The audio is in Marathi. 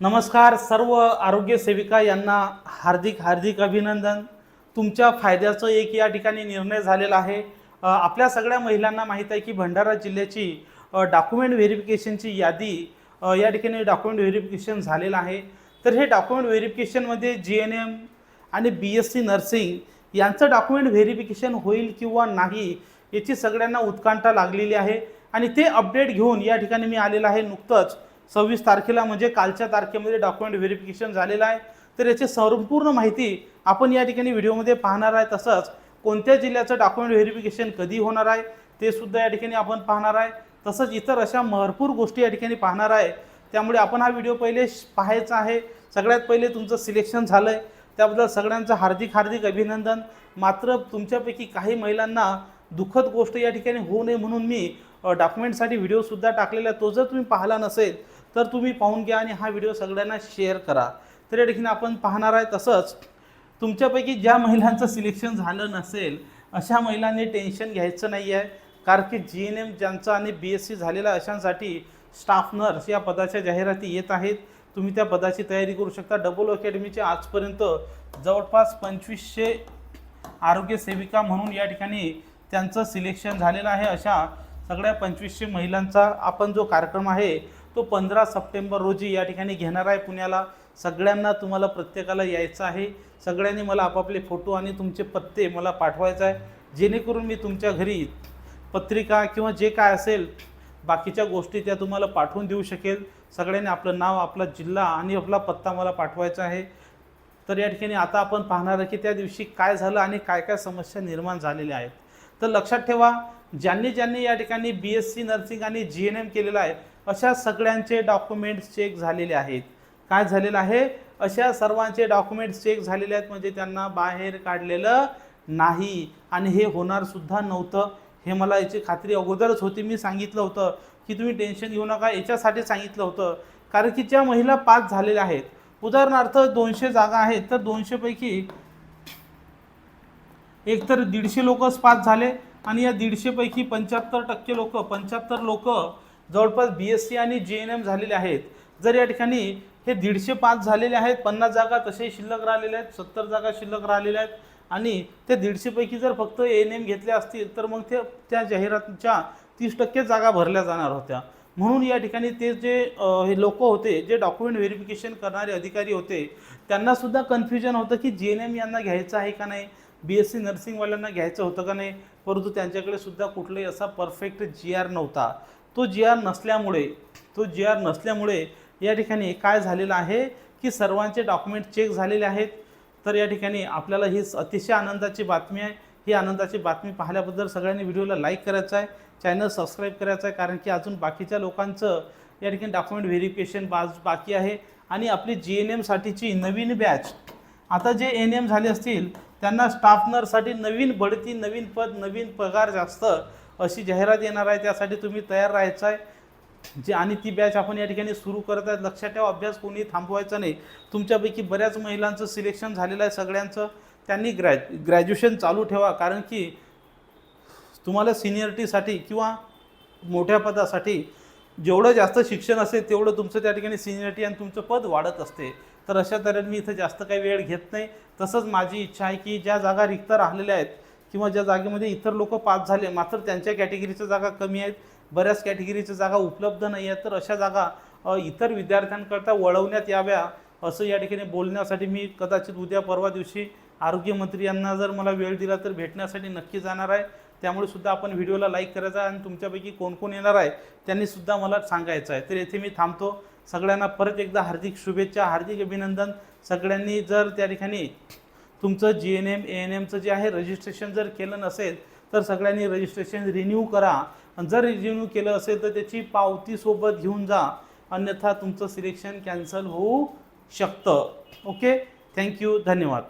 नमस्कार सर्व आरोग्य सेविका यांना हार्दिक हार्दिक अभिनंदन. तुमच्या फायद्याचं एक या ठिकाणी निर्णय झालेला आहे. आपल्या सगळ्या महिलांना माहीत आहे की भंडारा जिल्ह्याची डॉक्युमेंट व्हेरिफिकेशनची यादी या ठिकाणी डॉक्युमेंट व्हेरिफिकेशन झालेलं आहे. तर हे डॉक्युमेंट व्हेरिफिकेशनमध्ये जी एन एम आणि बी एस सी नर्सिंग यांचं डॉक्युमेंट व्हेरिफिकेशन होईल किंवा नाही याची सगळ्यांना उत्कंठा लागलेली आहे. आणि ते अपडेट घेऊन या ठिकाणी मी आलेलं आहे नुकतंच. सव्वीस तारखेला म्हणजे कालच्या तारखेमध्ये डॉक्युमेंट व्हेरिफिकेशन झालेलं आहे. तर याची संपूर्ण माहिती आपण या ठिकाणी व्हिडिओमध्ये पाहणार आहे. तसंच कोणत्या जिल्ह्याचं डॉक्युमेंट व्हेरिफिकेशन कधी होणार आहे ते सुद्धा या ठिकाणी आपण पाहणार आहे. तसंच इतर अशा भरपूर गोष्टी या ठिकाणी पाहणार आहे. त्यामुळे आपण हा व्हिडिओ पहिले पाहायचा आहे. सगळ्यात पहिले तुमचं सिलेक्शन झालं आहे त्याबद्दल सगळ्यांचं हार्दिक हार्दिक अभिनंदन. मात्र तुमच्यापैकी काही महिलांना दुःखद गोष्ट या ठिकाणी होऊ नये म्हणून मी डॉक्युमेंटसाठी व्हिडिओसुद्धा टाकलेला आहे. तो जर तुम्ही पाहिला नसेल तर तुम्ही पाहून घ्या आणि हा व्हिडिओ सगळ्यांना शेअर करा. तर या ठिकाणी आपण पाहणार आहे तसंच तुमच्यापैकी ज्या महिलांचं सिलेक्शन झालं नसेल अशा महिलांनी टेन्शन घ्यायचं नाही आहे कारण की जी एन एम ज्यांचं आणि बी एस सी झालेला अशांसाठी स्टाफ नर्स या पदाच्या जाहिराती येत आहेत. तुम्ही त्या पदाची तयारी करू शकता. डबल अकॅडमीचे आजपर्यंत जवळपास पंचवीसशे आरोग्य सेविका म्हणून या ठिकाणी त्यांचं सिलेक्शन झालेलं आहे. अशा सगळ्या पंचवीसशे महिलांचा आपण जो कार्यक्रम आहे तो पंधरा सप्टेंबर रोजी या ठिकाणी घेणार आहे पुण्याला. सगळ्यांना तुम्हाला प्रत्येकाला यायचं आहे. सगळ्यांनी मला आपापले फोटो आणि तुमचे पत्ते मला पाठवायचं आहे. जेणेकरून मी तुमच्या घरी पत्रिका किंवा जे काय असेल बाकीच्या गोष्टी त्या तुम्हाला पाठवून देऊ शकेल. सगळ्यांनी आपलं नाव आपला जिल्हा आणि आपला पत्ता मला पाठवायचा आहे. तर या ठिकाणी आता आपण पाहणार आहे की त्या दिवशी काय झालं आणि काय काय समस्या निर्माण झालेल्या आहेत. तर लक्षात ठेवा ज्यांनी ज्यांनी या ठिकाणी बी एस सी नर्सिंग आणि जी एन एम केलेलं आहे अशा सगळ्यांचे डॉक्युमेंट्स चेक झालेले आहेत. काय झालेलं आहे? अशा सर्वांचे डॉक्युमेंट्स चेक झालेले आहेत म्हणजे त्यांना बाहेर काढलेलं नाही. आणि हे होणारसुद्धा नव्हतं. हे मला याची खात्री अगोदरच होती. मी सांगितलं होतं की तुम्ही टेन्शन घेऊ नका. याच्यासाठी सांगितलं होतं. कारण की ज्या महिला पास झालेल्या आहेत उदाहरणार्थ दोनशे जागा आहेत तर दोनशेपैकी एकतर दीडशे लोकच पास झाले आणि या दीडशेपैकी पंच्याहत्तर टक्के लोक पंच्याहत्तर लोक जवळपास बी एस सी आणि जी एन एम झालेले आहेत. जर या ठिकाणी हे दीडशे पाच झालेले आहेत पन्नास जागा तसेही शिल्लक राहिलेल्या आहेत सत्तर जागा शिल्लक राहिलेल्या आहेत आणि त्या दीडशेपैकी जर फक्त एन एम घेतल्या असतील तर मग ते त्या जाहिरातीच्या तीस टक्के जागा भरल्या जाणार होत्या. म्हणून या ठिकाणी ते जे हे लोक होते जे डॉक्युमेंट व्हेरिफिकेशन करणारे अधिकारी होते त्यांनासुद्धा कन्फ्युजन होतं की जी एन एम यांना घ्यायचं आहे का नाही बी एस सी नर्सिंगवाल्यांना घ्यायचं होतं का नाही परंतु त्यांच्याकडे सुद्धा कुठलाही असा परफेक्ट जी आर नव्हता. तो जी आर नसल्यामुळे तो जी आर नसल्यामुळे या ठिकाणी काय झालेलं आहे की सर्वांचे डॉक्युमेंट चेक झालेले आहेत. तर या ठिकाणी आपल्याला ही अतिशय आनंदाची बातमी आहे. ही आनंदाची बातमी पाहिल्याबद्दल सगळ्यांनी व्हिडिओला लाईक करायचं आहे. चॅनल सबस्क्राईब करायचं आहे कारण की अजून बाकीच्या लोकांचं या ठिकाणी डॉक्युमेंट व्हेरिफिकेशन बाज बाकी आहे. आणि आपली जी एन एमसाठीची नवीन बॅच. आता जे एन एम झाले असतील त्यांना स्टाफ नर्ससाठी नवीन बढती नवीन पद नवीन पगार जास्त अशी जाहिरात येणार आहे त्यासाठी तुम्ही तयार राहायचं आहे जे आणि ती बॅच आपण या ठिकाणी सुरू करत आहेत लक्षात ठेवा अभ्यास कोणी थांबवायचा नाही. तुमच्यापैकी बऱ्याच महिलांचं सिलेक्शन झालेलं आहे सगळ्यांचं. त्यांनी ग्रॅ ग्रॅज्युएशन चालू ठेवा कारण की तुम्हाला सिनियरिटीसाठी किंवा मोठ्या पदासाठी जेवढं जास्त शिक्षण असेल तेवढं तुमचं त्या ठिकाणी सिनियरिटी आणि तुमचं पद वाढत असते. तर अशा तऱ्हेने मी इथं जास्त काही वेळ घेत नाही. तसंच माझी इच्छा आहे की ज्या जागा रिक्त राहिलेल्या आहेत किंवा ज्या जागेमध्ये इतर लोक पास झाले मात्र त्यांच्या कॅटेगरीच्या जागा कमी आहेत बऱ्याच कॅटेगरीच्या जागा उपलब्ध नाही आहेत तर अशा जागा इतर विद्यार्थ्यांकरता वळवण्यात याव्या असं या ठिकाणी बोलण्यासाठी मी कदाचित उद्या परवा दिवशी आरोग्यमंत्री यांना जर मला वेळ दिला तर भेटण्यासाठी नक्की जाणार आहे. त्यामुळे सुद्धा आपण व्हिडिओला लाईक करायचा आहे आणि तुमच्यापैकी कोण कोण येणार आहे त्यांनी सुद्धा मला सांगायचं आहे. तर येथे मी थांबतो. सगळ्यांना परत एकदा हार्दिक शुभेच्छा हार्दिक अभिनंदन. सगळ्यांनी जर त्या ठिकाणी तुमचं G N M A N एमचं जे आहे रजिस्ट्रेशन जर केलं नसेल तर सगळ्यांनी रजिस्ट्रेशन रिन्यू करा. आणि जर रिन्यू केलं असेल तर त्याची पावतीसोबत घेऊन जा. अन्यथा तुमचं सिलेक्शन कॅन्सल होऊ शकतं. ओके थँक्यू धन्यवाद.